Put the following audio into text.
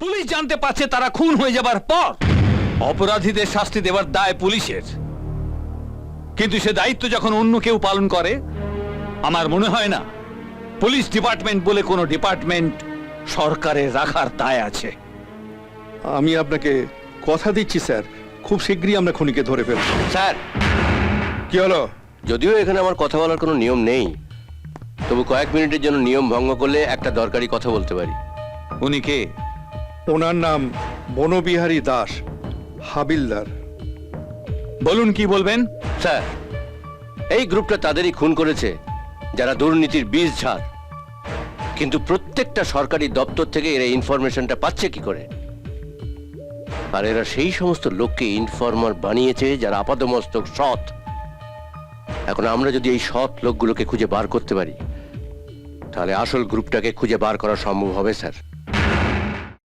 Police জানতে পারছে তারা খুন হয়ে যাবার পর অপরাধীদের শাস্তি দেওয়ার দায় পুলিশের। কিন্তু সে দায়িত্ব যখন অন্য কেউ পালন করে আমার মনে হয় না পুলিশ ডিপার্টমেন্ট বলে কোনো ডিপার্টমেন্ট সরকারে রাখার দায় আছে। আমি আপনাকে কথা দিচ্ছি স্যার। খুব শীঘ্রই আমরা খুনিকে ধরে ফেলব। স্যার। কি হলো? যদিও এখানে আমার কথা বলার কোনো নিয়ম নেই তবু কয়েক মিনিটের জন্য নিয়ম ভঙ্গ করলে একটা দরকারি কথা বলতে পারি। উনি কে? ওনার নাম বনবিহারী দাস, হাবিলদার। বলুন কি বলবেন? স্যার, এই গ্রুপটা তাদেরই খুন করেছে, যারা দুর্নীতির বীজ ঝাড় কিন্তু প্রত্যেকটা সরকারি দপ্তর থেকে এরা ইনফরমেশনটা পাচ্ছে কি করে? আর এরা সেই সমস্ত লোককে ইনফরমার বানিয়েছে যারা আপাদমস্তক সৎ। এখন আমরা যদি এই সৎ লোকগুলোকে খুঁজে বার করতে পারি, তাহলে আসল গ্রুপটাকে খুঁজে বার করা সম্ভব হবে, স্যার।